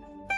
Bye.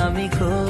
আমি কই